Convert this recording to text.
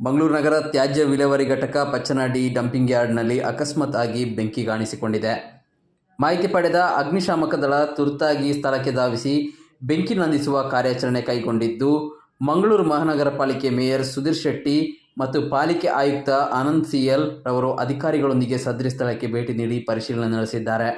ಮಂಗಳೂರು ನಗರ ತ್ಯಾಜ್ಯ ವಿಲೇವಾರಿ ಘಟಕ ಪಚ್ಚನಾಡಿ ಡಂಪಿಂಗ್ ಯಾರ್ಡ್ನಲ್ಲಿ ಅಕಸ್ಮಾತ್ ಆಗಿ ಬೆಂಕಿ ಕಾಣಿಸಿಕೊಂಡಿದೆ. ಮಾಹಿತಿ ಪಡೆದ ಅಗ್ನಿಶಾಮಕ ದಳ ತುರ್ತಾಗಿ ಸ್ಥಳಕ್ಕೆ ಧಾವಿಸಿ ಬೆಂಕಿ ನಂದಿಸುವ ಕಾರ್ಯಾಚರಣೆ ಕೈಗೊಂಡಿದ್ದು, ಮಂಗಳೂರು ಮಹಾನಗರ ಪಾಲಿಕೆ ಮೇಯರ್ ಸುಧೀರ್ ಶೆಟ್ಟಿ ಮತ್ತು ಪಾಲಿಕೆ ಆಯುಕ್ತ ಆನಂದ್ ಸಿಎಲ್ ರವರು ಅಧಿಕಾರಿಗಳೊಂದಿಗೆ ಸದರಿ ಸ್ಥಳಕ್ಕೆ ಭೇಟಿ ನೀಡಿ ಪರಿಶೀಲನೆ ನಡೆಸಿದ್ದಾರೆ.